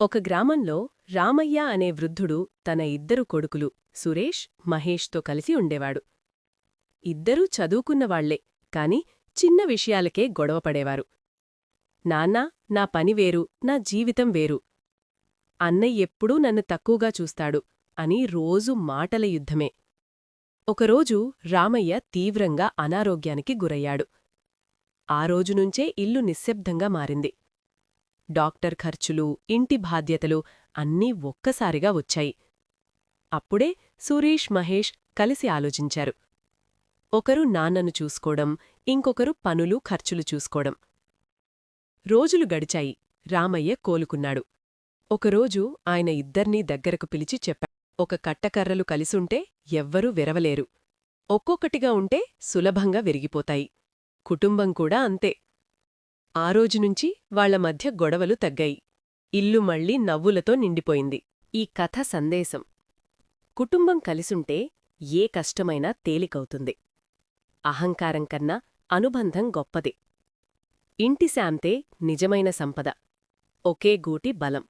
ఒక గ్రామంలో రామయ్య అనే వృద్ధుడు తన ఇద్దరు కొడుకులు సురేష్ మహేష్తో కలిసి ఉండేవాడు. ఇద్దరూ చదువుకున్నవాళ్ళే కాని చిన్న విషయాలకే గొడవపడేవారు నాన్నా నా పని వేరు నా జీవితం వేరు. అన్నయ్యెప్పుడూ నన్ను తక్కువగా చూస్తాడు అని రోజు మాటల యుద్ధమే. ఒకరోజు రామయ్య తీవ్రంగా అనారోగ్యానికి గురయ్యాడు. ఆ రోజునుంచే ఇల్లు నిశ్శబ్దంగా మారింది. డాక్టర్ ఖర్చులు ఇంటి బాధ్యతలు అన్నీ ఒక్కసారిగా వచ్చాయి. అప్పుడే సురేష్ మహేష్ కలిసి ఆలోచించారు. ఒకరు నాన్నను చూసుకోవడం ఇంకొకరు పనులు ఖర్చులు చూసుకోవడం. రోజులు గడిచాయి. రామయ్య కోలుకున్నాడు. ఒకరోజు ఆయన ఇద్దర్నీ దగ్గరకు పిలిచి చెప్పాడు. ఒక కట్టకర్రలు కలిసుంటే ఎవ్వరూ విరవలేరు. ఒక్కొక్కటిగా ఉంటే సులభంగా విరిగిపోతాయి. కుటుంబం కూడా అంతే. ఆ రోజునుంచి వాళ్ళ మధ్య గొడవలు తగ్గాయి. ఇల్లు మళ్ళీ నవ్వులతో నిండిపోయింది. ఈ కథ సందేశం. కుటుంబం కలిసుంటే ఏ కష్టమైనా తేలికవుతుంది. అహంకారం కన్నా అనుబంధం గొప్పది. ఇంటి శాంతే నిజమైన సంపద. ఒకే గూటి బలం.